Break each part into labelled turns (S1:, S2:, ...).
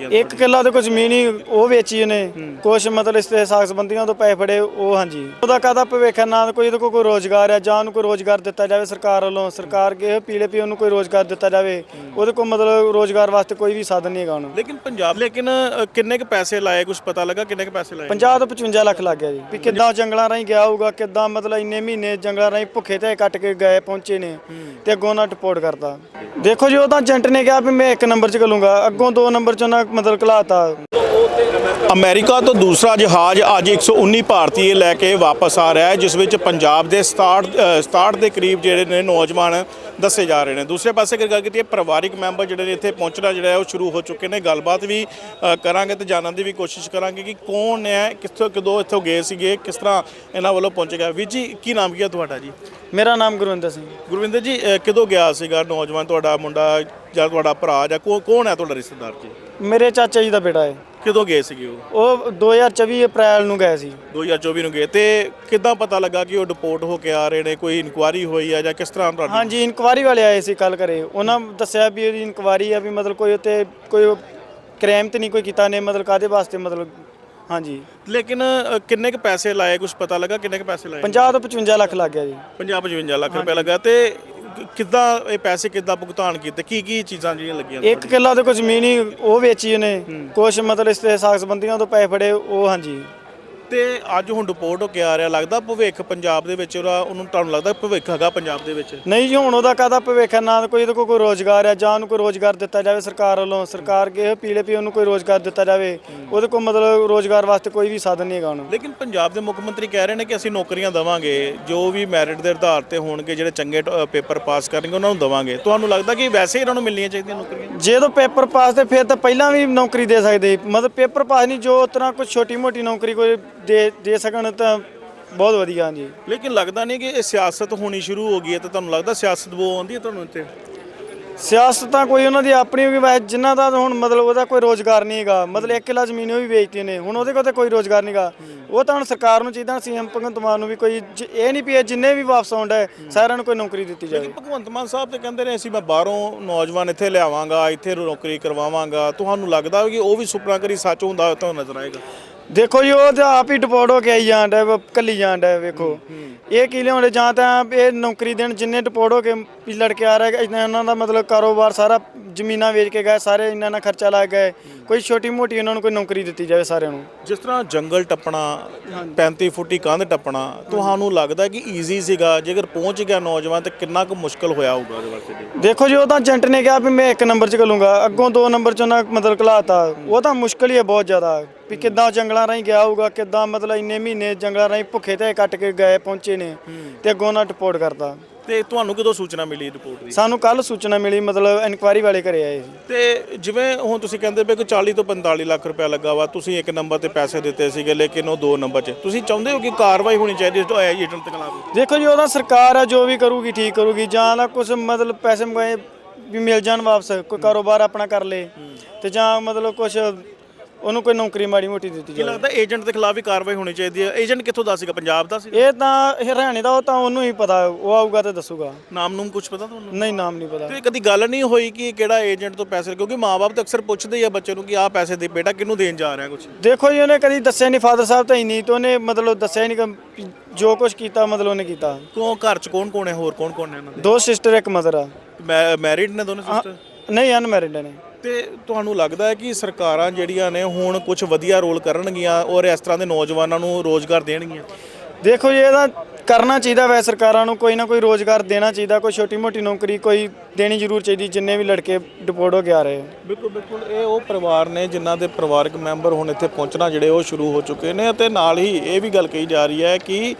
S1: ਲੱਗੀਆਂ
S2: ਇੱਕ ਕਿੱਲਾ ਤੇ ਕੁਝ ਜ਼ਮੀਨ ਹੀ ਉਹ ਵੇਚੀ ਉਹਨੇ। ਕੁਝ ਮਤਲਬ ਇਸ ਤੇ ਸਾਖ ਸੰਬੰਧੀਆਂ ਤੋਂ ਪੈਸੇ ਫੜੇ ਉਹ ਹਾਂਜੀ। ਉਹਦਾ ਕਾਹਦਾ ਭਵਿੱਖ ਹੈ? ਨਾ ਕੋਈ ਇਹਦੇ ਕੋਲ ਕੋਈ ਰੋਜ਼ਗਾਰ ਹੈ ਜਾਂ ਉਹਨੂੰ ਕੋਈ ਰੋਜ਼ਗਾਰ ਦਿੱਤਾ ਜਾਵੇ ਸਰਕਾਰ ਵੱਲੋਂ। ਸਰਕਾਰ ਕੇ ਪੀਲੇ ਪੀ ਉਹਨੂੰ ਕੋਈ ਰੋਜ਼ਗਾਰ ਦਿੱਤਾ ਜਾਵੇ। ਉਹਦੇ ਕੋਲ ਮਤਲਬ ਰੋਜ਼ਗਾਰ ਵਾਸਤੇ ਕੋਈ ਵੀ ਸਾਧਨ ਨਹੀਂ ਹੈਗਾ ਉਹਨੂੰ
S1: ਲੇਕਿਨ ਪੰਜਾਬ ਲੇਕਿਨ ਅ, ਕਿੰਨੇ ਕ ਪੈਸੇ ਲਾਏ? ਕੁਝ ਪਤਾ ਲੱਗਾ ਕਿੰਨੇ ਕ ਪੈਸੇ ਲਾਏ?
S2: 50 ਤੋਂ 55 ਲੱਖ ਲੱਗ ਗਿਆ ਜੀ। ਵੀ ਕਿੱਦਾਂ ਜੰਗਲਾਂ ਰਾਹੀਂ ਗਿਆ ਹੋਊਗਾ ਕਿੱਦਾਂ ਮਤਲਬ ਇੰਨੇ ਮਹੀਨੇ ਜੰਗਲਾਂ ਰਾਹੀਂ ਭੁੱਖੇ ਤੇ ਕੱਟ ਕੇ ਗਏ ਪਹੁੰਚੇ ਨੇ ਤੇ ਅੱਗੋਂ ਨਾ ਰਿਪੋਰਟ ਕਰਤਾ। ਦੇਖੋ ਜੀ ਉਹ ਤਾਂ ਏਜੰਟ ਨੇ ਕਿਹਾ ਵੀ ਮੈਂ ਇੱਕ ਨੰਬਰ 'ਚ ਘੱਲੂੰਗਾ ਅੱਗੋਂ ਦੋ ਨੰਬਰ 'ਚ ਉਹਨਾਂ ਮਤਲਬ ਘਲਾਤਾ।
S1: ਅਮਰੀਕਾ ਤੋਂ ਦੂਸਰਾ ਜਹਾਜ਼ ਅੱਜ 119 ਭਾਰਤੀਏ ਲੈ ਕੇ ਵਾਪਸ ਆ ਰਿਹਾ ਹੈ ਜਿਸ ਵਿੱਚ ਪੰਜਾਬ ਦੇ 67 ਅ, 67 ਦੇ ਕਰੀਬ ਜਿਹੜੇ ਨੇ ਨੌਜਵਾਨ ਦੱਸੇ ਜਾ ਰਹੇ ਨੇ। ਦੂਸਰੇ ਪਾਸੇ ਅਗਰ ਗੱਲ ਕੀਤੀ ਪਰਿਵਾਰਿਕ ਮੈਂਬਰ ਜਿਹੜੇ ਨੇ ਇੱਥੇ ਪਹੁੰਚਣਾ ਜਿਹੜਾ ਹੈ ਉਹ ਸ਼ੁਰੂ ਹੋ ਚੁੱਕੇ ਨੇ। ਗੱਲਬਾਤ ਵੀ ਕਰਾਂਗੇ ਤੇ ਜਾਣਨ ਦੀ ਵੀ ਕੋਸ਼ਿਸ਼ ਕਰਾਂਗੇ ਕਿ ਕੌਣ ਹੈ ਕਿੱਥੋਂ ਕਦੋਂ ਇੱਥੋਂ ਗਏ ਸੀਗੇ ਕਿਸ ਤਰ੍ਹਾਂ ਇਹਨਾਂ ਵੱਲੋਂ ਪਹੁੰਚ ਗਿਆ ਵੀਰ ਜੀ ਕੀ ਨਾਮ ਕੀ ਹੈ ਤੁਹਾਡਾ ਜੀ?
S2: ਮੇਰਾ ਨਾਮ ਗੁਰਵਿੰਦਰ ਸਿੰਘ
S1: ਗੁਰਵਿੰਦਰ ਜੀ ਕਦੋਂ ਗਿਆ ਸੀਗਾ ਨੌਜਵਾਨ ਤੁਹਾਡਾ ਮੁੰਡਾ ਜਾਂ ਤੁਹਾਡਾ ਭਰਾ ਜਾਂ ਕੌਣ ਹੈ ਤੁਹਾਡਾ ਰਿਸ਼ਤੇਦਾਰ ਜੀ?
S2: ਮੇਰੇ ਚਾਚਾ ਜੀ ਦਾ ਬੇਟਾ ਹੈ।
S1: ਕਦੋਂ ਗਏ ਸੀਗੇ ਉਹ?
S2: ਉਹ 2024 ਅਪ੍ਰੈਲ ਨੂੰ ਗਏ ਸੀ।
S1: 2024 ਨੂੰ ਗਏ। ਤੇ ਕਿੱਦਾਂ ਪਤਾ ਲੱਗਾ ਕਿ ਉਹ ਡਿਪੋਰਟ ਹੋ ਕੇ ਆ ਰਹੇ ਨੇ? ਕੋਈ ਇਨਕੁਆਰੀ ਹੋਈ ਆ ਜਾਂ ਕਿਸ ਤਰ੍ਹਾਂ ਤੁਹਾਡੀ
S2: ਹਾਂਜੀ ਇਨਕੁਆਰੀ ਵਾਲੇ ਆਏ ਸੀ ਕੱਲ ਘਰੇ। ਉਹਨਾਂ ਦੱਸਿਆ ਵੀ ਉਹਦੀ ਇਨਕੁਆਰੀ ਆ ਵੀ ਮਤਲਬ ਕੋਈ ਉੱਤੇ ਕੋਈ ਕ੍ਰਾਈਮ ਤੇ ਨਹੀਂ ਕੋਈ ਕੀਤਾ ਨੇ ਮਤਲਬ ਕਾਦੇ ਵਾਸਤੇ ਮਤਲਬ ਹਾਂਜੀ।
S1: ਲੇਕਿਨ ਅ, ਕਿੰਨੇ ਕ ਪੈਸੇ ਲਾਏ? ਕੁਝ ਪਤਾ ਲੱਗਾ? ਕਿੰਨੇ ਕ ਪੈਸੇ ਲਾਏ?
S2: 50 ਤੋਂ 55 ਲੱਖ ਲੱਗ ਗਿਆ ਜੀ।
S1: 50 55 ਲੱਖ ਰੁਪਏ ਲੱਗਾ ਤੇ ਕਿੱਦਾਂ ਇਹ ਪੈਸੇ ਕਿੱਦਾਂ ਭੁਗਤਾਨ ਕੀਤੇ? ਕੀ ਕੀ ਚੀਜ਼ਾਂ ਜਿਹੜੀਆਂ ਲੱਗੀਆਂ
S2: ਇੱਕ ਕਿੱਲਾ ਤੇ ਕੁਝ ਜ਼ਮੀਨ ਹੀ ਉਹ ਵੇਚੀ ਉਹਨੇ। ਕੁਝ ਮਤਲਬ ਇਸ ਤੇ ਸਾਖ ਸੰਬੰਧੀਆਂ ਤੋਂ ਪੈਸੇ ਫੜੇ ਉਹ ਹਾਂਜੀ।
S1: ਤੇ ਅੱਜ ਹੁਣ ਡਿਪੋਰਟ ਹੋ ਕੇ ਆ ਰਿਹਾ ਲੱਗਦਾ ਭਵਿੱਖ ਪੰਜਾਬ ਦੇ ਵਿੱਚ ਉਹਦਾ ਉਹਨੂੰ ਤੁਹਾਨੂੰ ਲੱਗਦਾ ਭਵਿੱਖ ਹੈਗਾ ਪੰਜਾਬ ਦੇ ਵਿੱਚ?
S2: ਨਹੀਂ ਜੀ ਹੁਣ ਉਹਦਾ ਕਾਹਦਾ ਭਵਿੱਖ ਹੈ? ਨਾ ਕੋਈ ਇਹਦੇ ਕੋਲ ਕੋਈ ਰੋਜ਼ਗਾਰ ਹੈ ਜਾਂ ਉਹਨੂੰ ਕੋਈ ਰੋਜ਼ਗਾਰ ਦਿੱਤਾ ਜਾਵੇ ਸਰਕਾਰ ਵੱਲੋਂ। ਸਰਕਾਰ ਕੇ ਪੀਲੇ ਪੀ ਉਹਨੂੰ ਕੋਈ ਰੋਜ਼ਗਾਰ ਦਿੱਤਾ ਜਾਵੇ ਉਹਦੇ ਕੋਲ ਮਤਲਬ ਰੋਜ਼ਗਾਰ ਵਾਸਤੇ ਕੋਈ ਵੀ ਸਾਧਨ ਨਹੀਂ ਹੈਗਾ ਉਹਨੂੰ
S1: ਲੇਕਿਨ ਪੰਜਾਬ ਦੇ ਮੁੱਖ ਮੰਤਰੀ ਕਹਿ ਰਹੇ ਨੇ ਕਿ ਅਸੀਂ ਨੌਕਰੀਆਂ ਦਵਾਂਗੇ ਜੋ ਵੀ ਮੈਰਿਟ ਦੇ ਆਧਾਰ ਤੇ ਹੋਣਗੇ ਜਿਹੜੇ ਚੰਗੇ ਪੇਪਰ ਪਾਸ ਕਰਨਗੇ ਉਹਨਾਂ ਨੂੰ ਦਵਾਂਗੇ। ਤੁਹਾਨੂੰ ਲੱਗਦਾ ਕਿ ਵੈਸੇ ਹੀ ਇਹਨਾਂ ਨੂੰ ਮਿਲਣੀਆਂ ਚਾਹੀਦੀਆਂ ਨੌਕਰੀਆਂ?
S2: ਜੇ ਤੋਂ ਪੇਪਰ ਪਾਸ ਤੇ ਫਿਰ ਤਾਂ ਪਹਿਲਾਂ ਵੀ ਨੌਕਰੀ ਦੇ ਸਕਦੇ। ਮਤਲਬ ਪੇਪਰ ਪਾਸ ਨਹੀਂ ਜੋ ਤਰ੍ਹਾਂ ਕੋਈ ਛੋਟੀ ਮੋਟੀ ਨੌਕਰੀ ਕੋਈ ਦੇ ਦੇ ਸਕਣ ਤਾਂ ਬਹੁਤ ਵਧੀਆ ਹਾਂਜੀ।
S1: ਲੇਕਿਨ ਲੱਗਦਾ ਨਹੀਂ ਕਿ ਇਹ ਸਿਆਸਤ ਹੋਣੀ ਸ਼ੁਰੂ ਹੋ ਗਈ ਹੈ ਤੇ ਤੁਹਾਨੂੰ ਲੱਗਦਾ ਸਿਆਸਤ ਬੋ ਆਉਂਦੀ ਹੈ ਤੁਹਾਨੂੰ ਇੱਥੇ?
S2: ਸਿਆਸਤ ਤਾਂ ਕੋਈ ਉਹਨਾਂ ਦੀ ਆਪਣੀ ਹੋਗੀ ਵੈਸੇ ਜਿਨ੍ਹਾਂ ਦਾ ਹੁਣ ਮਤਲਬ ਉਹਦਾ ਕੋਈ ਰੋਜ਼ਗਾਰ ਨਹੀਂ ਹੈਗਾ ਮਤਲਬ ਇੱਕ ਕਿੱਲਾ ਜ਼ਮੀਨ ਉਹ ਵੀ ਵੇਚਤੀ ਨੇ ਹੁਣ ਉਹਦੇ ਕੋਲ ਤਾਂ ਕੋਈ ਰੋਜ਼ਗਾਰ ਨਹੀਂਗਾ ਉਹ ਤਾਂ ਹੁਣ ਸਰਕਾਰ ਨੂੰ ਚਾਹੀਦਾ ਸੀਐਮ ਭਗਵੰਤ ਮਾਨ ਨੂੰ ਵੀ ਕੋਈ ਜ- ਇਹ ਨਹੀਂ ਵੀ ਇਹ ਜਿੰਨੇ ਵੀ ਵਾਪਸ ਆਉਂਦਾ ਹੈ। ਸਾਰਿਆਂ ਨੂੰ ਕੋਈ ਨੌਕਰੀ ਦਿੱਤੀ ਜਾਵੇ।
S1: ਲੇਕਿਨ ਭਗਵੰਤ ਮਾਨ ਸਾਹਿਬ ਤੇ ਕਹਿੰਦੇ ਨੇ ਅਸੀਂ ਮੈਂ ਬਾਹਰੋਂ ਨੌਜਵਾਨ ਇੱਥੇ ਲਿਆਵਾਂਗਾ ਇੱਥੇ ਨੌਕਰੀ ਕਰਵਾਵਾਂਗਾ ਤੁਹਾਨੂੰ ਲੱਗਦਾ ਕਿ ਉਹ ਵੀ ਸੁਪਨਾ ਕਰੀ ਸੱਚ ਹੁੰਦਾ ਤੁਹਾਨੂੰ ਨਜ਼ਰ ਆਏਗਾ?
S2: ਦੇਖੋ ਜੀ ਉਹ ਤਾਂ ਆਪ ਹੀ ਡਿਪੋਰਟ ਹੋ ਕੇ ਆਈ ਜਾਂਦਾ ਕੱਲੀ ਜਾਂਦਾ ਵੇਖੋ। ਇਹ ਕੀ ਲਿਆਉਂਦੇ ਜਾਂ ਤਾਂ ਇਹ ਨੌਕਰੀ ਦੇਣ ਜਿੰਨੇ ਡਿਪੋਰਟ ਹੋ ਕੇ ਵੀ ਲੜਕੇ ਆ ਰਹੇ ਇਹਨਾਂ ਇਹਨਾਂ ਦਾ ਮਤਲਬ ਕਾਰੋਬਾਰ ਸਾਰਾ ਜ਼ਮੀਨਾਂ ਵੇਚ ਕੇ ਗਏ ਸਾਰੇ ਇਹਨਾਂ ਨਾਲ ਖਰਚਾ ਲਾ ਗਏ। ਕੋਈ ਛੋਟੀ ਮੋਟੀ ਇਹਨਾਂ ਨੂੰ ਕੋਈ ਨੌਕਰੀ ਦਿੱਤੀ ਜਾਵੇ ਸਾਰਿਆਂ ਨੂੰ।
S1: ਜਿਸ ਤਰ੍ਹਾਂ ਜੰਗਲ ਟੱਪਣਾ 35 ਫੁੱਟੀ ਕੰਧ ਟੱਪਣਾ ਤੁਹਾਨੂੰ ਲੱਗਦਾ ਕਿ ਈਜ਼ੀ ਸੀਗਾ? ਜੇਕਰ ਪਹੁੰਚ ਗਿਆ ਨੌਜਵਾਨ ਤੇ ਕਿੰਨਾ ਕੁ ਮੁਸ਼ਕਲ ਹੋਇਆ ਹੋਊਗਾ ਉਹਦੇ ਵਾਸਤੇ
S2: ਦੇਖੋ ਜੀ ਉਹ ਤਾਂ ਏਜੰਟ ਨੇ ਕਿਹਾ ਵੀ ਮੈਂ ਇੱਕ ਨੰਬਰ 'ਚ ਘੱਲੂੰਗਾ ਅੱਗੋਂ ਦੋ ਨੰਬਰ 'ਚ ਉਹਨਾਂ ਮਤਲਬ ਘਲਾਤਾ। ਉਹ ਤਾਂ ਮੁਸ਼ਕਲ ਹੀ ਹੈ ਬਹੁਤ ਜ਼ਿਆਦਾ ਵੀ ਕਿੱਦਾਂ ਜੰਗਲਾਂ ਰਾਹੀਂ ਗਿਆ ਹੋਊਗਾ ਕਿੱਦਾਂ ਮਤਲਬ ਇੰਨੇ ਮਹੀਨੇ ਜੰਗਲਾਂ ਰਾਹੀਂ ਭੁੱਖੇ ਤੇ ਕੱਟ ਕੇ ਗਏ ਪਹੁੰਚੇ ਨੇ ਤੇ ਅੱਗੋਂ ਉਹਨਾਂ ਰਿਪੋਰਟ ਕਰਤਾ।
S1: ਤੇ ਤੁਹਾਨੂੰ ਕਦੋਂ ਸੂਚਨਾ ਮਿਲੀ ਰਿਪੋਰਟ ਦੀ?
S2: ਸਾਨੂੰ ਕੱਲ ਸੂਚਨਾ ਮਿਲੀ ਮਤਲਬ ਇਨਕੁਆਰੀ ਵਾਲੇ ਘਰੇ ਆਏ ਸੀ।
S1: ਤੇ ਜਿਵੇਂ ਹੁਣ ਤੁਸੀਂ ਕਹਿੰਦੇ ਪਏ ਕਿ 40 ਤੋਂ 45 ਲੱਖ ਰੁਪਏ ਲੱਗਾ ਵਾ ਤੁਸੀਂ ਇੱਕ ਨੰਬਰ ਤੇ ਪੈਸੇ ਦਿੱਤੇ ਸੀਗੇ ਲੇਕਿਨ ਉਹ ਦੋ ਨੰਬਰ 'ਚ। ਤੁਸੀਂ ਚਾਹੁੰਦੇ ਹੋ ਕਿ ਕਾਰਵਾਈ ਹੋਣੀ ਚਾਹੀਦੀ ਹੈ ਏਜੰਟ ਦੇ ਖਿਲਾਫ?
S2: ਦੇਖੋ ਜੀ ਉਹਦਾ ਸਰਕਾਰ ਆ ਜੋ ਵੀ ਕਰੂਗੀ ਠੀਕ ਕਰੂਗੀ ਜਾਂ ਨਾ ਕੁਝ ਮਤਲਬ ਪੈਸੇ ਮੰਗਾਏ ਵੀ ਮਿਲ ਜਾਣ ਵਾਪਸ ਕੋਈ ਕਾਰੋਬਾਰ ਆਪਣਾ ਕਰ ਲੇ। ਤੇ ਜਾਂ ਮਤਲਬ ਕੁਝ ਉਹਨੂੰ ਕੋਈ ਨੌਕਰੀ ਮਾੜੀ ਮੋਟੀ ਦਿੱਤੀ
S1: ਕੀ
S2: ਜਾਵੇ।
S1: ਲੱਗਦਾ ਏਜੰਟ ਦੇ ਖਿਲਾਫ ਵੀ ਕਾਰਵਾਈ ਹੋਣੀ ਚਾਹੀਦੀ ਹੈ? ਏਜੰਟ ਕਿੱਥੋਂ ਦਾ ਸੀਗਾ? ਪੰਜਾਬ ਦਾ ਸੀ
S2: ਇਹ ਤਾਂ ਹਰਿਆਣੇ ਦਾ ਉਹ ਤਾਂ ਉਹਨੂੰ ਹੀ ਪਤਾ ਉਹ ਆਊਗਾ ਤੇ ਦੱਸੂਗਾ।
S1: ਨਾਮ ਨੂੰ ਕੁਝ ਪਤਾ ਤੁਹਾਨੂੰ?
S2: ਨਹੀਂ ਨਾਮ ਨਹੀਂ ਪਤਾ।
S1: ਤੇ ਕਦੀ ਗੱਲ ਨਹੀਂ ਹੋਈ ਕਿ ਕਿਹੜਾ ਏਜੰਟ ਤੋਂ ਪੈਸੇ ਕਿਉਂਕਿ ਮਾਪੇ ਤਾਂ ਅਕਸਰ ਪੁੱਛਦੇ ਹੀ ਆ ਬੱਚੇ ਨੂੰ ਕਿ ਆਹ ਪੈਸੇ ਦੇ ਬੇਟਾ ਕਿਹਨੂੰ ਦੇਣ ਜਾ ਰਿਹਾ ਕੁਝ
S2: ਦੇਖੋ ਜੀ ਉਹਨੇ ਕਦੀ ਦੱਸਿਆ ਨਹੀਂ ਫਾਦਰ ਸਾਹਿਬ ਤਾਂ ਹੀ ਨਹੀਂ ਤੇ ਉਹਨੇ ਮਤਲਬ ਦੱਸਿਆ ਹੀ ਨਹੀਂ ਕਿ ਜੋ ਕੁਝ ਕੀਤਾ ਮਤਲਬ ਉਹਨੇ ਕੀਤਾ।
S1: ਕੋ ਘਰ 'ਚ ਕੌਣ ਕੌਣ ਹੈ? ਹੋਰ ਕੌਣ ਕੌਣ ਹੈ ਇਹਨਾਂ
S2: ਦੋ? ਸਿਸਟਰ ਇੱਕ ਮਦਰ ਆ।
S1: ਦੇ ਮੈਰਿਡ ਨੇ ਦੋਨੋਂ ਸਿਸਟਰ
S2: ਨਹੀਂ ਅਨਮੈਰਿਡ ਨੇ।
S1: ਤੇ ਤੁਹਾਨੂੰ ਲੱਗਦਾ ਹੈ ਕਿ ਸਰਕਾਰਾਂ ਜਿਹੜੀਆਂ ਨੇ ਹੁਣ ਕੁਝ ਵਧੀਆ ਰੋਲ ਕਰਨਗੀਆਂ ਔਰ ਇਸ ਤਰ੍ਹਾਂ ਦੇ ਨੌਜਵਾਨਾਂ ਨੂੰ ਰੋਜ਼ਗਾਰ ਦੇਣਗੀਆਂ?
S2: ਦੇਖੋ ਜੀ ਇਹਦਾ ਕਰਨਾ ਚਾਹੀਦਾ ਵੈ ਸਰਕਾਰਾਂ ਨੂੰ ਕੋਈ ਨਾ ਕੋਈ ਰੋਜ਼ਗਾਰ ਦੇਣਾ ਚਾਹੀਦਾ ਕੋਈ ਛੋਟੀ ਮੋਟੀ ਨੌਕਰੀ ਕੋਈ ਦੇਣੀ ਜ਼ਰੂਰ ਚਾਹੀਦੀ ਜਿੰਨੇ ਵੀ ਲੜਕੇ ਡਿਪੋਰਟ ਹੋ ਕੇ ਆ ਰਹੇ
S1: ਬਿਲਕੁਲ ਬਿਲਕੁਲ ਇਹ ਉਹ ਪਰਿਵਾਰ ਨੇ ਜਿਨ੍ਹਾਂ ਦੇ ਪਰਿਵਾਰਕ ਮੈਂਬਰ ਹੁਣ ਇੱਥੇ ਪਹੁੰਚਣਾ ਜਿਹੜੇ ਉਹ ਸ਼ੁਰੂ ਹੋ ਚੁੱਕੇ ਨੇ ਅਤੇ ਨਾਲ ਹੀ ਇਹ ਵੀ ਗੱਲ ਕਹੀ ਜਾ ਰਹੀ ਹੈ ਕਿ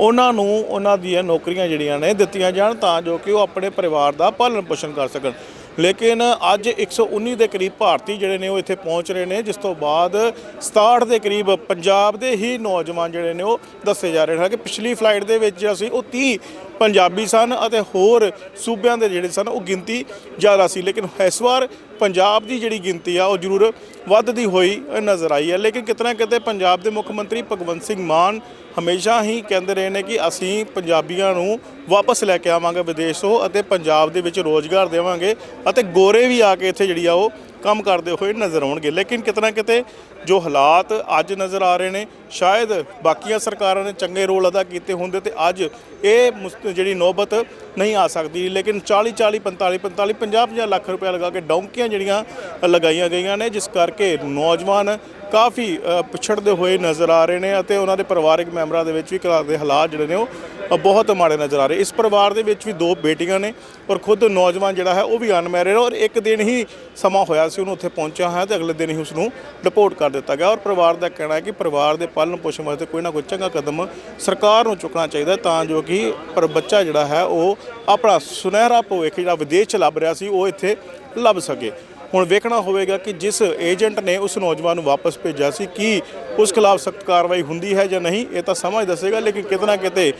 S1: ਉਹਨਾਂ ਨੂੰ ਉਹਨਾਂ ਦੀਆਂ ਨੌਕਰੀਆਂ ਜਿਹੜੀਆਂ ਨੇ ਦਿੱਤੀਆਂ ਜਾਣ ਤਾਂ ਜੋ ਕਿ ਉਹ ਆਪਣੇ ਪਰਿਵਾਰ ਦਾ ਪਾਲਣ ਪੋਸ਼ਣ ਕਰ ਸਕਣ। ਲੇਕਿਨ ਅੱਜ 119 ਦੇ ਕਰੀਬ ਭਾਰਤੀ ਜਿਹੜੇ ਨੇ ਉਹ ਇੱਥੇ ਪਹੁੰਚ ਰਹੇ ਨੇ, ਜਿਸ ਤੋਂ ਬਾਅਦ 67 ਦੇ ਕਰੀਬ ਪੰਜਾਬ ਦੇ ਹੀ ਨੌਜਵਾਨ ਜਿਹੜੇ ਨੇ ਉਹ ਦੱਸੇ ਜਾ ਰਹੇ ਨੇ। ਕਿ ਪਿਛਲੀ ਫਲਾਈਟ ਦੇ ਵਿੱਚ ਜਿਹੜਾ ਸੀ ਉਹ 30 ਪੰਜਾਬੀ ਸਨ ਅਤੇ ਹੋਰ ਸੂਬਿਆਂ ਦੇ ਜਿਹੜੇ ਸਨ ਉਹ ਗਿਣਤੀ ਜ਼ਿਆਦਾ ਸੀ, ਲੇਕਿਨ ਇਸ ਵਾਰ ਪੰਜਾਬ ਦੀ ਜਿਹੜੀ ਗਿਣਤੀ ਆ, ਉਹ ਜ਼ਰੂਰ ਵੱਧਦੀ ਹੋਈ ਨਜ਼ਰ ਆਈ ਹੈ। ਲੇਕਿਨ ਕਿਤਨਾ ਕਿਤੇ ਪੰਜਾਬ ਦੇ ਮੁੱਖ ਮੰਤਰੀ ਭਗਵੰਤ ਸਿੰਘ ਮਾਨ ਹਮੇਸ਼ਾ ਹੀ ਕਹਿੰਦੇ ਰਹੇ ਨੇ ਕਿ ਅਸੀਂ ਪੰਜਾਬੀਆਂ ਨੂੰ ਵਾਪਸ ਲੈ ਕੇ ਆਵਾਂਗੇ ਵਿਦੇਸ਼ ਤੋਂ ਅਤੇ ਪੰਜਾਬ ਦੇ ਵਿੱਚ ਰੋਜ਼ਗਾਰ ਦੇਵਾਂਗੇ ਅਤੇ ਗੋਰੇ ਵੀ ਆ ਕੇ ਇੱਥੇ ਜਿਹੜੀ ਆ ਉਹ ਕੰਮ ਕਰਦੇ ਹੋਏ ਨਜ਼ਰ ਆਉਣਗੇ। ਲੇਕਿਨ ਕਿਤਨਾ ਕਿਤੇ ਜੋ ਹਾਲਾਤ ਅੱਜ ਨਜ਼ਰ ਆ ਰਹੇ ਨੇ, ਸ਼ਾਇਦ ਬਾਕੀਆਂ ਸਰਕਾਰਾਂ ਨੇ ਚੰਗੇ ਰੋਲ ਅਦਾ ਕੀਤੇ ਹੁੰਦੇ ਤੇ ਅੱਜ ਇਹ ਮੁਸ- ਜਿਹੜੀ ਨੌਬਤ ਨਹੀਂ ਆ ਸਕਦੀ। ਲੇਕਿਨ 40 40 45 45 50 50 ਲੱਖ ਰੁਪਏ ਲਗਾ ਕੇ ਡੌਂਕੀਆਂ ਜਿਹੜੀਆਂ ਲਗਾਈਆਂ ਗਈਆਂ ਨੇ, ਜਿਸ ਕਰਕੇ ਨੌਜਵਾਨ ਕਾਫੀ ਪਿਛੜਦੇ ਹੋਏ ਨਜ਼ਰ ਆ ਰਹੇ ਨੇ ਅਤੇ ਉਹਨਾਂ ਦੇ ਪਰਿਵਾਰਕ ਮੈਂਬਰਾਂ ਦੇ ਵਿੱਚ ਵੀ ਘਰ ਦੇ ਹਾਲਾਤ ਜਿਹੜੇ ਨੇ ਉਹ ਬਹੁਤ ਮਾੜੇ ਨਜ਼ਰ ਆ ਰਹੇ। ਇਸ ਪਰਿਵਾਰ ਦੇ ਵਿੱਚ ਵੀ ਦੋ ਬੇਟੀਆਂ ਨੇ ਔਰ ਖੁਦ ਨੌਜਵਾਨ ਜਿਹੜਾ ਹੈ ਉਹ ਵੀ ਅਨਮੈਰਿਡ ਔਰ ਇੱਕ ਦਿਨ ਹੀ ਸਮਾਂ ਹੋਇਆ ਸੀ ਉਹਨੂੰ ਉੱਥੇ ਪਹੁੰਚਿਆ ਹੈ ਤੇ ਅਗਲੇ ਦਿਨ ਹੀ ਉਸ ਨੂੰ ਡਿਪੋਰਟ ਕਰ ਦਿੱਤਾ ਗਿਆ। ਔਰ ਪਰਿਵਾਰ ਦਾ ਕਹਿਣਾ ਹੈ ਕਿ ਪਰਿਵਾਰ ਦੇ ਪਾਲਣ ਪੋਸ਼ਣ ਵਾਸਤੇ ਕੋਈ ਨਾ ਕੋਈ ਚੰਗਾ ਕਦਮ ਸਰਕਾਰ ਨੂੰ ਚੁੱਕਣਾ ਚਾਹੀਦਾ ਤਾਂ ਜੋ ਕਿ ਪਰ ਬੱਚਾ ਜਿਹੜਾ ਹੈ ਉਹ ਆਪਣਾ ਸੁਨਹਿਰਾ ਭਵਿੱਖ, ਜਿਹੜਾ ਵਿਦੇਸ਼ ਚ ਲੱਭ ਰਿਹਾ ਸੀ, ਉਹ ਇੱਥੇ ਲੱਭ ਸਕੇ। ਹੁਣ ਵੇਖਣਾ ਹੋਵੇਗਾ ਕਿ ਜਿਸ ਏਜੰਟ ਨੇ ਉਸ ਨੌਜਵਾਨ ਨੂੰ ਵਾਪਸ ਭੇਜਿਆ ਸੀ, ਕੀ ਉਸ ਖਿਲਾਫ ਸਖਤ ਕਾਰਵਾਈ ਹੁੰਦੀ ਹੈ ਜਾਂ ਨਹੀਂ, ਇਹ ਤਾਂ ਸਮਝ ਦੱਸੇਗਾ, ਲੇਕਿਨ ਕਿਤਨਾ ਕਿਤੇ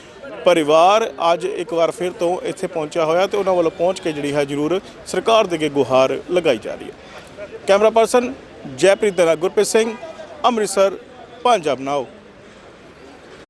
S1: ਪਰਿਵਾਰ ਅੱਜ ਇੱਕ ਵਾਰ ਫਿਰ ਤੋਂ ਇੱਥੇ ਪਹੁੰਚਿਆ ਹੋਇਆ ਤੇ ਉਹਨਾਂ ਵੱਲੋਂ ਪਹੁੰਚ ਕੇ ਜਿਹੜੀ ਹੈ ਜ਼ਰੂਰ ਸਰਕਾਰ ਦੇ ਅੱਗੇ ਗੁਹਾਰ ਲਗਾਈ ਜਾ ਰਹੀ ਹੈ। ਕੈਮਰਾ ਪਰਸਨ ਜੈਪ੍ਰੀਤ ਦੇ ਗੁਰਪ੍ਰੀਤ ਸਿੰਘ, ਅੰਮ੍ਰਿਤਸਰ, ਪੰਜਾਬ ਨਾਓ